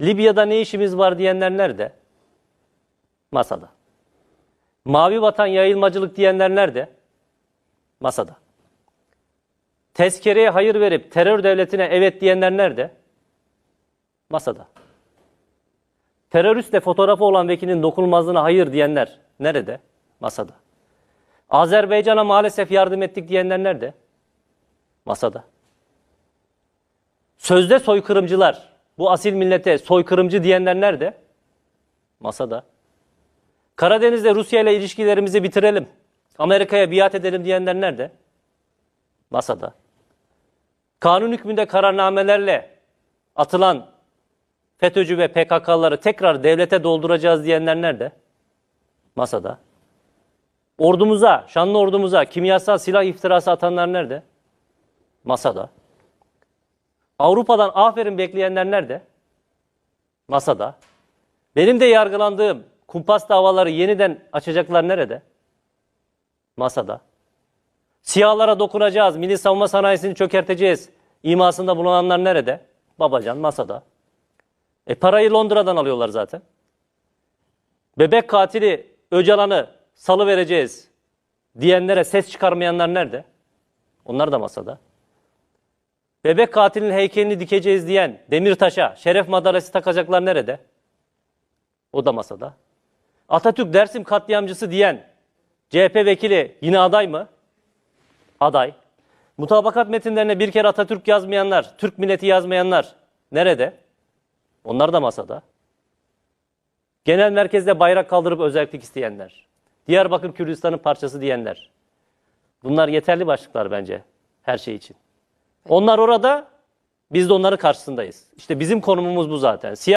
Libya'da ne işimiz var diyenler nerede? Masada. Mavi vatan yayılmacılık diyenler nerede? Masada. Tezkereye hayır verip terör devletine evet diyenler nerede? Masada. Teröristle fotoğrafı olan vekilin dokunulmazlığına hayır diyenler nerede? Masada. Azerbaycan'a maalesef yardım ettik diyenler nerede? Masada. Sözde soykırımcılar, bu asil millete soykırımcı diyenler nerede? Masada. Karadeniz'de Rusya ile ilişkilerimizi bitirelim, Amerika'ya biat edelim diyenler nerede? Masada. Kanun hükmünde kararnamelerle atılan FETÖ'cü ve PKK'ları tekrar devlete dolduracağız diyenler nerede? Masada. Ordumuza, şanlı ordumuza kimyasal silah iftirası atanlar nerede? Masada. Avrupa'dan aferin bekleyenler nerede? Masada. Benim de yargılandığım kumpas davaları yeniden açacaklar nerede? Masada. Siyahlara dokunacağız, milli savunma sanayisini çökerteceğiz. İmasında bulunanlar nerede? Babacan masada. E parayı Londra'dan alıyorlar zaten. Bebek katili Öcalan'ı salı vereceğiz diyenlere ses çıkarmayanlar nerede? Onlar da masada. Bebek katilinin heykelini dikeceğiz diyen Demirtaş'a şeref madalyası takacaklar nerede? O da masada. Atatürk Dersim katliamcısı diyen CHP vekili yine aday mı? Aday. Mutabakat metinlerine bir kere Atatürk yazmayanlar, Türk milleti yazmayanlar nerede? Onlar da masada. Genel merkezde bayrak kaldırıp özellik isteyenler. Diyarbakır Kürdistan'ın parçası diyenler. Bunlar yeterli başlıklar bence her şey için. Onlar orada, biz de onların karşısındayız. İşte bizim konumumuz bu zaten. Siyah